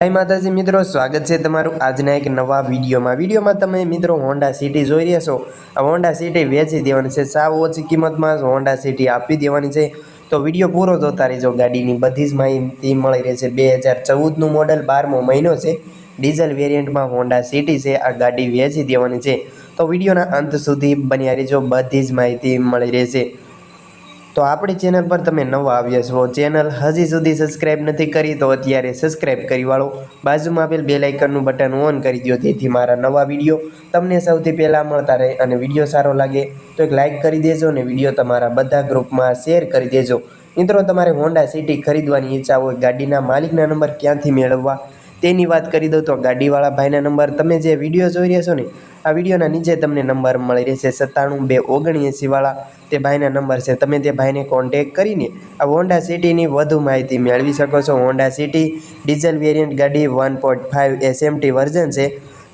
જય માતાજી, મિત્રો, સ્વાગત છે તમારું આજના એક નવા વિડીયોમાં. વિડીયોમાં તમે, મિત્રો હોન્ડા સિટી જોઈ રહ્યા છો. આ હોન્ડા સિટી વેચી દેવાની છે. સાવ ઓછી કિંમતમાં હોન્ડા સિટી આપી દેવાની છે. તો વીડિયો પૂરો જોતા રહેજો. ગાડીની બધી જ માહિતી મળી રહેશે. બે હજાર ચૌદનું મોડલ બારમો મહિનો છે. ડીઝલ વેરિયન્ટમાં હોન્ડા સિટી છે. આ ગાડી વેચી દેવાની છે. તો વિડીયોના અંત સુધી બન્યા રહેજો. બધી જ માહિતી મળી રહેશે. તો આપણી ચેનલ પર તમે નવા આવ્યા છો ચેનલ હજી સુધી સબસ્ક્રાઇબ નથી કરી તો અત્યારે સબસ્ક્રાઇબ કરી વાળો. બાજુમાં આપેલ બે લાઇકનનું બટન ઓન કરી દો તેથી મારા નવા વીડિયો તમને સૌથી પહેલાં મળતા રહે અને વીડિયો સારો લાગે તો એક લાઇક કરી દેજો અને વીડિયો તમારા બધા ગ્રુપમાં શેર કરી દેજો. મિત્રો, તમારે હોન્ડા સિટી ખરીદવાની ઈચ્છા હોય, ગાડીના માલિકના નંબર ક્યાંથી મેળવવા? તેની વાત કરી દઉં તો ગાડીવાળા ભાઈના નંબર તમે જે વીડિયો જોઈ રહ્યા છો ને, આ વિડીયોના નીચે તમને નંબર મળી રહેશે સત્તાણું બે ઓગણએંસીવાળા તે ભાઈના નંબર છે. તમે તે ભાઈને કોન્ટેક કરીને આ હોન્ડા સિટીની વધુ માહિતી મેળવી શકો છો. હોન્ડા સિટી ડીઝલ વેરિયન્ટ ગાડી one point five SMT version છે.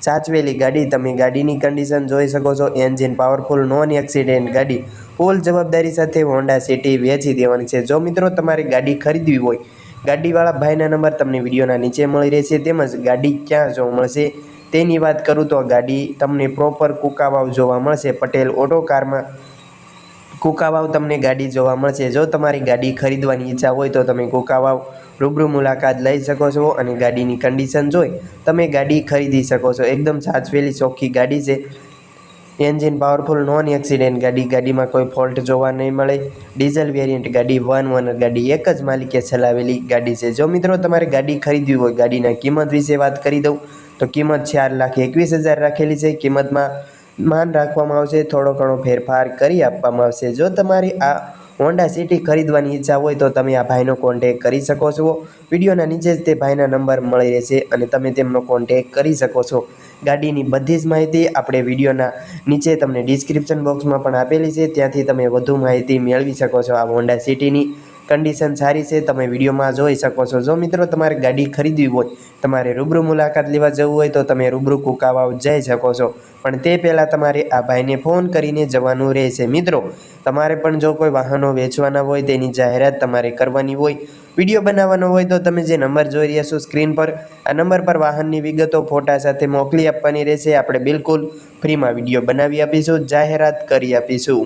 સાચવેલી ગાડી તમે ગાડીની કન્ડિશન જોઈ શકો છો. એન્જિન પાવરફુલ નોન એક્સિડેન્ટ ગાડી. ફૂલ જવાબદારી સાથે હોન્ડા સિટી વેચી દેવાની છે. જો મિત્રો તમારે ગાડી ખરીદવી હોય ગાડીવાળા ભાઈના નંબર તમને વિડીયોના નીચે મળી રહેશે, તેમજ ગાડી ક્યાં જોવા મળશે, તેની વાત કરું તો ગાડી તમને પ્રોપર કુકાવાવ જોવા મળશે, પટેલ ઓટો કારમાં કુકાવાવ તમને ગાડી જોવા મળશે. જો તમારી ગાડી ખરીદવાની ઈચ્છા હોય તો તમે કુકાવાવ રૂબરૂ મુલાકાત લઈ શકો છો અને ગાડીની કન્ડિશન જોઈ તમે ગાડી ખરીદી શકો છો. એકદમ સાચવેલી, ચોખ્ખી ગાડી છે. એન્જિન પાવરફુલ નોન એક્સિડન્ટ ગાડી, ગાડીમાં કોઈ ફોલ્ટ જોવા નહીં મળે. ડીઝલ વેરિયન્ટ ગાડી વન વન ગાડી એક જ માલિકે ચલાવેલી ગાડી છે. જો મિત્રો તમારે ગાડી ખરીદવી હોય, ગાડીના કિંમત વિશે વાત કરી દઉં, તો કિંમત ચાર લાખ એકવીસ હજાર રાખેલી છે. કિંમતમાં માન રાખવામાં આવશે, થોડો ઘણો ફેરફાર કરી આપવામાં આવશે. જો તમારી આ હોન્ડા સિટી ખરીદવાની ઈચ્છા હોય તો તમે આ ભાઈનો કોન્ટેક કરી શકો છો. વિડીયોના નીચે જ તે ભાઈના નંબર મળી રહેશે અને તમે તેમનો કોન્ટેક કરી શકો છો. ગાડીની બધી જ માહિતી આપણે વિડીયોના નીચે તમને ડિસ્ક્રિપ્શન બોક્સમાં પણ આપેલી છે. ત્યાંથી તમે વધુ માહિતી મેળવી શકો છો આ હોન્ડા સિટીની. કન્ડિશન સારી છે, તમે વિડીયોમાં જોઈ શકો છો. જો મિત્રો તમારે ગાડી ખરીદવી હોય, તમારે રૂબરૂ મુલાકાત લેવા જવું હોય, તો તમે રૂબરૂ કુકાવાવ જઈ શકો છો. પણ તે પહેલાં તમારે આ ભાઈને ફોન કરીને જવાનું રહેશે. મિત્રો, તમારે પણ જો કોઈ વાહનો વેચવાના હોય, તેની જાહેરાત તમારે કરવાની હોય, વીડિયો બનાવવાનો હોય, તો તમે જે નંબર જોઈ રહ્યા છો સ્ક્રીન પર, આ નંબર પર વાહનની વિગતો ફોટા સાથે મોકલી આપવાની રહેશે. આપણે બિલકુલ ફ્રીમાં વીડિયો બનાવી આપીશું, જાહેરાત કરી આપીશું.